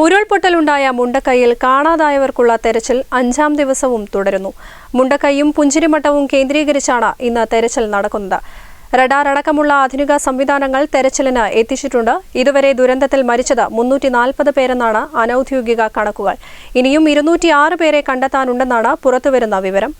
ഉരുൾപൊട്ടലുണ്ടായ മുണ്ടക്കൈയിൽ കാണാതായവർക്കുള്ള തെരച്ചിൽ അഞ്ചാം ദിവസവും തുടരുന്നു. മുണ്ടക്കൈയും പുഞ്ചിരിമട്ടവും കേന്ദ്രീകരിച്ചാണ് ഇന്ന് തെരച്ചിൽ നടക്കുന്നത്. റഡാർ അടക്കമുള്ള ആധുനിക സംവിധാനങ്ങൾ തെരച്ചിലിന് എത്തിച്ചിട്ടുണ്ട്. ഇതുവരെ ദുരന്തത്തിൽ മരിച്ചത് മുന്നൂറ്റി നാൽപ്പത് പേരെന്നാണ് അനൌദ്യോഗിക കണക്കുകൾ. ഇനിയും ഇരുന്നൂറ്റിയാറ് പേരെ കണ്ടെത്താനുണ്ടെന്നാണ് പുറത്തുവരുന്ന വിവരം.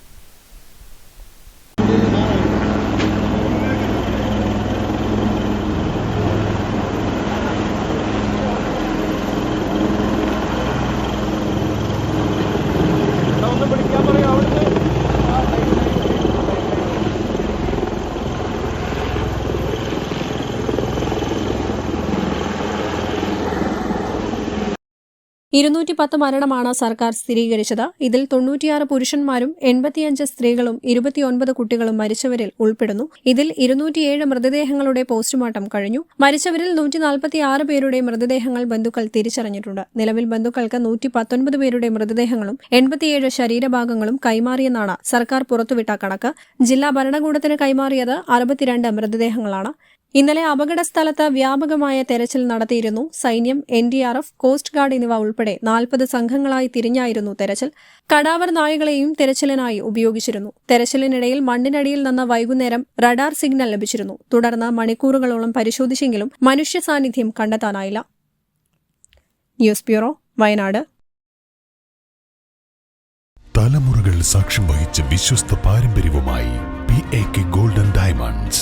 ഇരുന്നൂറ്റി പത്ത് മരണമാണ് സർക്കാർ സ്ഥിരീകരിച്ചത്. ഇതിൽ തൊണ്ണൂറ്റിയാറ് പുരുഷന്മാരും എൺപത്തിയഞ്ച് സ്ത്രീകളും ഇരുപത്തിയൊൻപത് കുട്ടികളും മരിച്ചവരിൽ ഉൾപ്പെടുന്നു. ഇതിൽ ഇരുന്നൂറ്റിയേഴ് മൃതദേഹങ്ങളുടെ പോസ്റ്റ്മോർട്ടം കഴിഞ്ഞു. മരിച്ചവരിൽ നൂറ്റി നാൽപ്പത്തിയാറ് പേരുടെ മൃതദേഹങ്ങൾ ബന്ധുക്കൾ തിരിച്ചറിഞ്ഞിട്ടുണ്ട്. നിലവിൽ ബന്ധുക്കൾക്ക് നൂറ്റി പത്തൊൻപത് പേരുടെ മൃതദേഹങ്ങളും എൺപത്തിയേഴ് ശരീരഭാഗങ്ങളും കൈമാറിയെന്നാണ് സർക്കാർ പുറത്തുവിട്ട കണക്ക്. ജില്ലാ ഭരണകൂടത്തിന് കൈമാറിയത് അറുപത്തിരണ്ട് മൃതദേഹങ്ങളാണ്. ഇന്നലെ അപകട സ്ഥലത്ത് വ്യാപകമായ തെരച്ചിൽ നടത്തിയിരുന്നു. സൈന്യം N D R F coast guard എന്നിവ ഉൾപ്പെടെ നാൽപ്പത് സംഘങ്ങളായി തിരിഞ്ഞായിരുന്നു തെരച്ചിൽ. കടാവർ നായകളെയും തെരച്ചിലിനായി ഉപയോഗിച്ചിരുന്നു. തെരച്ചിലിനിടയിൽ മണ്ണിനടിയിൽ നിന്ന് വൈകുന്നേരം റഡാർ സിഗ്നൽ ലഭിച്ചിരുന്നു. തുടർന്ന് മണിക്കൂറുകളോളം പരിശോധിച്ചെങ്കിലും മനുഷ്യ സാന്നിധ്യം കണ്ടെത്താനായില്ല. News bureau Wayanad. തലമുറകൾ സാക്ഷ്യം വഹിച്ച വിശ്വസ്ത പാരമ്പര്യവുമായി P A K golden diamonds